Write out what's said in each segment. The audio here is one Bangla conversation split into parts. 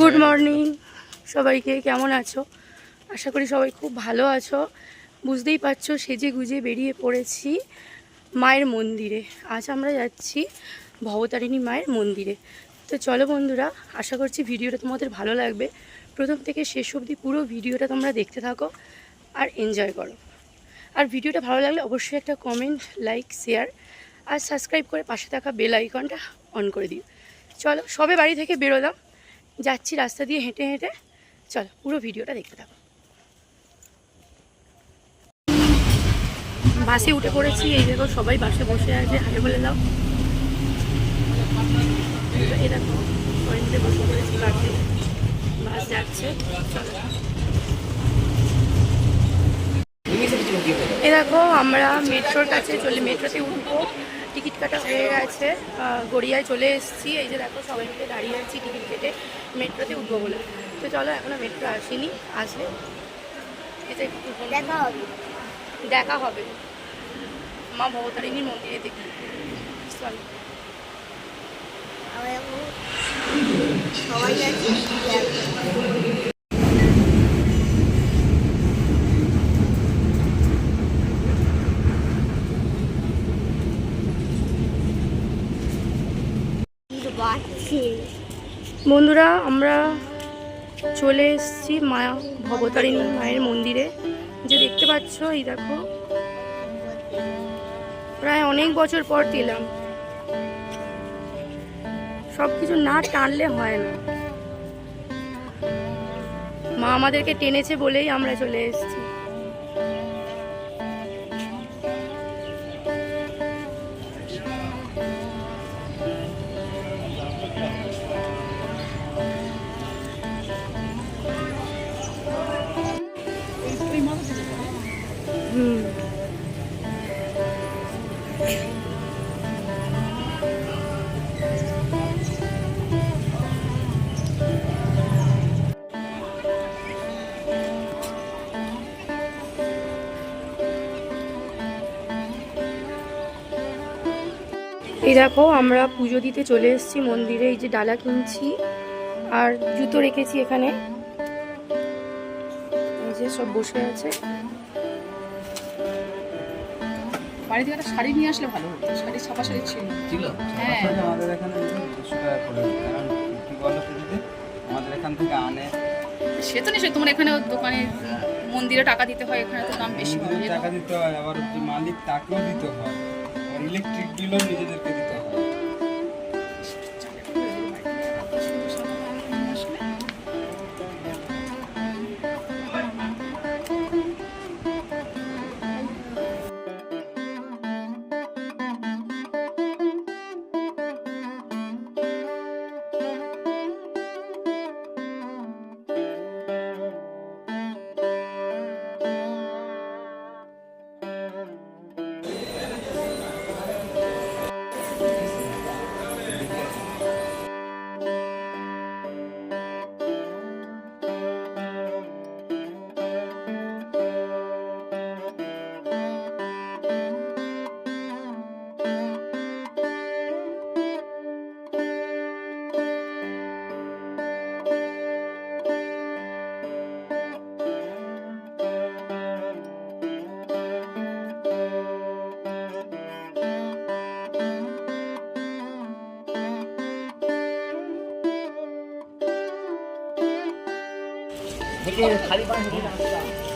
গুড মর্নিং সবাইকে কেমন আছো? আশা করি সবাই খুব ভালো আছো। বুঝতেই পারছ সেজে গুজে বেরিয়ে পড়েছি মায়ের মন্দিরে। আজ আমরা যাচ্ছি ভবতারিণী মায়ের মন্দিরে। তো চলো বন্ধুরা আশা করছি ভিডিওটা তোমাদের ভালো লাগবে। প্রথম থেকে শেষ অবধি পুরো ভিডিওটা তোমরা দেখতে থাকো আর এনজয় করো। আর ভিডিওটা ভালো লাগলে অবশ্যই একটা কমেন্ট লাইক শেয়ার আর সাবস্ক্রাইব করে পাশে থাকা বেল আইকনটা অন করে দিও। চলো সবে বাড়ি থেকে বেরোলাম। যাচ্ছি রাস্তা দিয়ে হেঁটে হেঁটে। চলো, পুরো ভিডিওটা দেখতে থাকো। বাসে উঠে পড়েছি, এই দেখো সবাই বাসে বসে আছে হাতে বলে দাও। দেখো বসে বাসে। যাচ্ছে এ দেখো, আমরা মেট্রোর কাছে চলে, মেট্রোতে উঠবো। টিকিট কাটা হয়ে গেছে। গড়িয়ায় চলে এসেছি। এই যে দেখো সবাই মিলে দাঁড়িয়ে আছি টিকিট কেটে মেট্রোতে উঠবো বলে। তো চলো এখনও মেট্রো আসেনি আসলে একটু দেখা হবে। দেখা হবে। মা ভবতারিণীর মন্দিরে দেখি। চলো। সবাই যাচ্ছি বাচ্চে বন্ধুরা, আমরা চলে এসেছি মায়া ভবতারিণী মায়ের মন্দিরে। যে দেখতে পাচ্ছ, এই দেখো, প্রায় অনেক বছর পর দিলাম সব কিছু না টানলে হয় না। মা আমাদেরকে টেনেছে বলেই আমরা চলে এসেছি। Yeah. এই দেখো আমরা পুজো দিতে চলে এসেছি মন্দিরে এই যে ডালা কিনছি আর জুতো রেখেছি এখানে। এই যে সব বসে আছে। বাড়ি থেকে একটা শাড়ি নিয়ে আসলে ভালো হতো শাড়ি ছাপা শাড়ি ছিল। ছিল? হ্যাঁ। আমাদের এখানে দুশো টাকা করে কারণ কি বলো তো দিদি? আমাদের এখান থেকে আনে। সে তো নিশ্চয়ই তোমার এখানে দোকানে মন্দিরে টাকা দিতে হয় এখানে তো দাম বেশি টাকা দিতে হয় আবার মালিক তাকেও দিতে হয়। ইলেকট্রিক বিলও নিজেদেরকে দিতে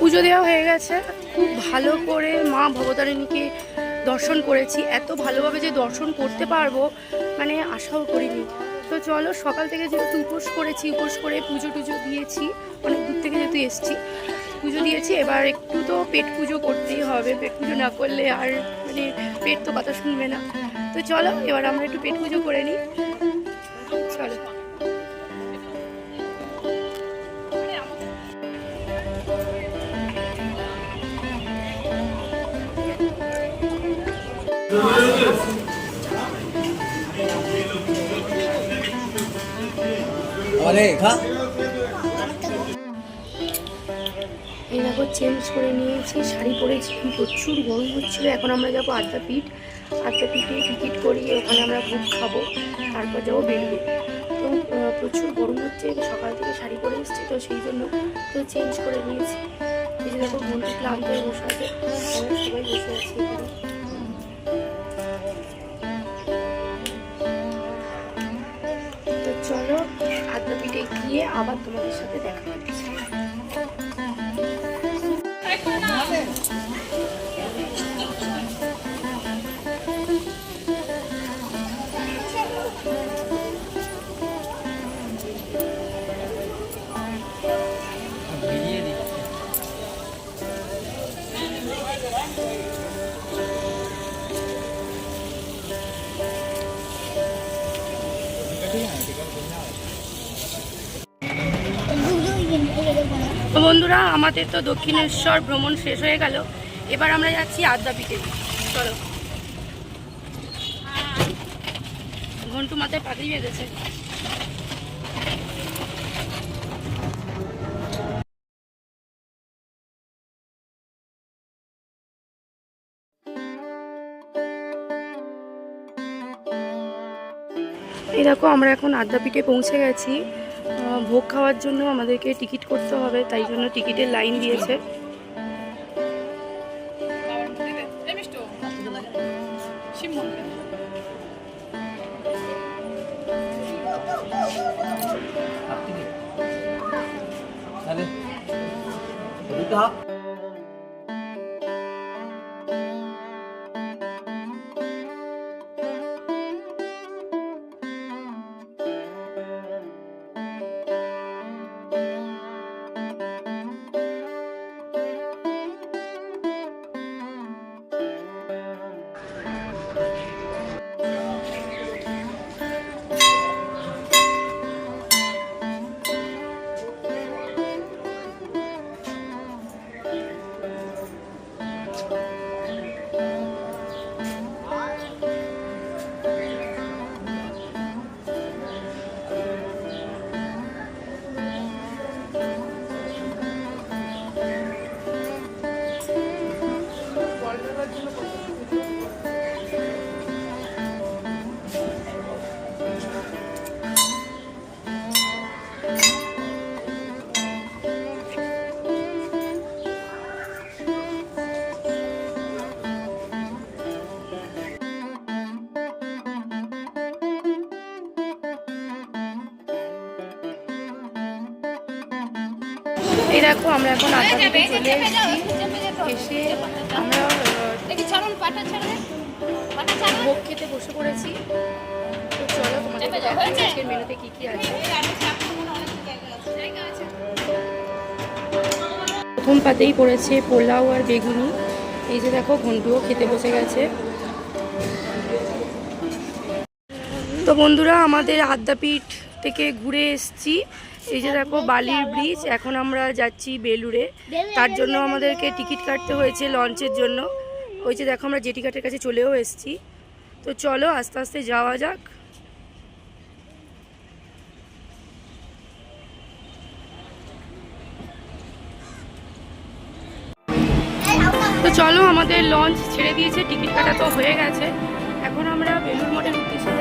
পুজো দেওয়া হয়ে গেছে। খুব ভালো করে মা ভবতারিণীকে দর্শন করেছি। এত ভালোভাবে যে দর্শন করতে পারব মানে আশাও করিনি। তো চলো, সকাল থেকে যেহেতু উপোস করেছি, উপোস করে পুজো টুজো দিয়েছি, অনেক দূর থেকে যেহেতু এসছি, পুজো দিয়েছি, এবার একটু তো পেট পুজো করতেই হবে। পেট পুজো না করলে আর মানে পেট তো কথা শুনবে না। তো চলো, এবার আমরা একটু পেট পুজো করে নিই। এই দেখো চেঞ্জ করে নিয়েছি, শাড়ি পরেছি, প্রচুর গরম হচ্ছিল, এখন আমরা যাব আদ্যাপীঠ আদ্যাপীঠে টিকিট করিয়ে ওখানে আমরা ভোগ খাব, তারপর যাব বেলুড়ে। তো প্রচুর গরম হচ্ছে সকাল থেকে শাড়ি পরে এসেছি, তো সেই জন্য তো চেঞ্জ করে নিয়েছি। এই যে দেখো ক্লান্ত বসে আছে সবাই বসে আছি গিয়ে আবার তোমাদের সাথে দেখা হচ্ছে। বন্ধুরা, আমাদের তো দক্ষিণেশ্বর ভ্রমণ শেষ হয়ে গেল। এবার আমরা যাচ্ছি আদ্যাপীঠে। চলো। ঘন্টু মাথায় পাখি বেঁধেছে। এই দেখো, আমরা এখন আদ্যাপীঠে পৌঁছে গেছি। ভোগ খাওয়ার জন্য আমাদেরকে টিকিট করতে হবে তাই জন্য টিকিটের লাইন দিয়েছে। দুটো দেখো আমরা এখন আদ্যাপীঠে চলে এসেছি। এসে আমরা ভোগ খেতে বসে পড়েছি। তো চলো তোমাদের আজকের মেনুতে কি কি আছে। প্রথম পাতেই পড়েছে পোলাও আর বেগুনি। এই যে দেখো ঘন্টুও খেতে বসে গেছে। তো বন্ধুরা আমাদের আদ্যাপীঠ থেকে ঘুরে এসেছি। এই যে দেখো, বালির ব্রিজ এখন আমরা যাচ্ছি বেলুড়ে। তার জন্য আমাদেরকে টিকিট কাটতে হয়েছে লঞ্চের জন্য। ওই যে দেখো, আমরা জেটি ঘাটের কাছে চলেও এসেছি। তো চলো, আস্তে আস্তে যাওয়া যাক। তো চলো, আমাদের লঞ্চ ছেড়ে দিয়েছে, টিকিট কাটা তো হয়ে গেছে। এখন আমরা বেলুর মঠের উদ্দেশ্যে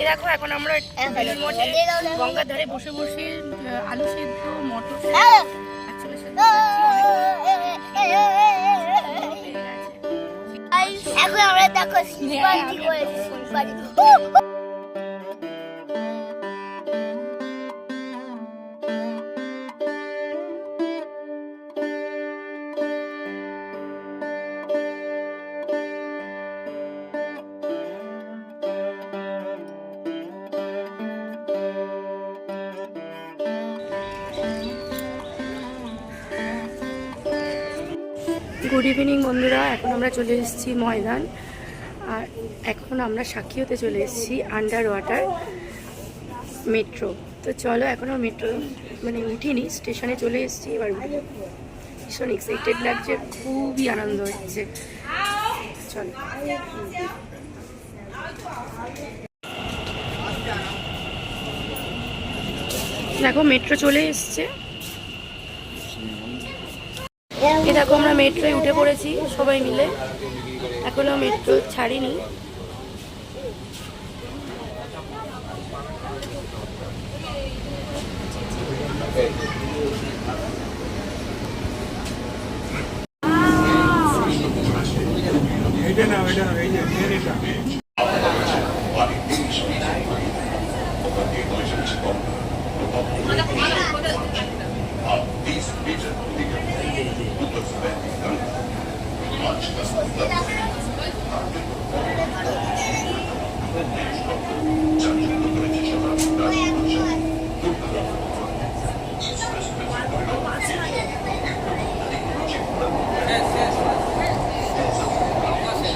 এ দেখো এখন আমরা মঠে গঙ্গার ধারে বসে বসে আলু সেদ্ধ মটর পেয়ে গেছে। এখন আমরা দেখো গুড ইভিনিং বন্ধুরা। এখন আমরা চলে এসেছি ময়দান। আর এখন আমরা সাক্ষী হতে চলে এসেছি আন্ডার ওয়াটার মেট্রো তো চলো এখনও মেট্রো মানে উঠিনি স্টেশনে চলে এসেছি। এবার ভীষণ এক্সাইটেড লাগছে, খুবই আনন্দ হচ্ছে। চলো। দেখো মেট্রো চলে এসছে। এ দেখো আমরা মেট্রোয় উঠে পড়েছি সবাই মিলে। এখনও মেট্রো ছাড়িনি। Yes, yes.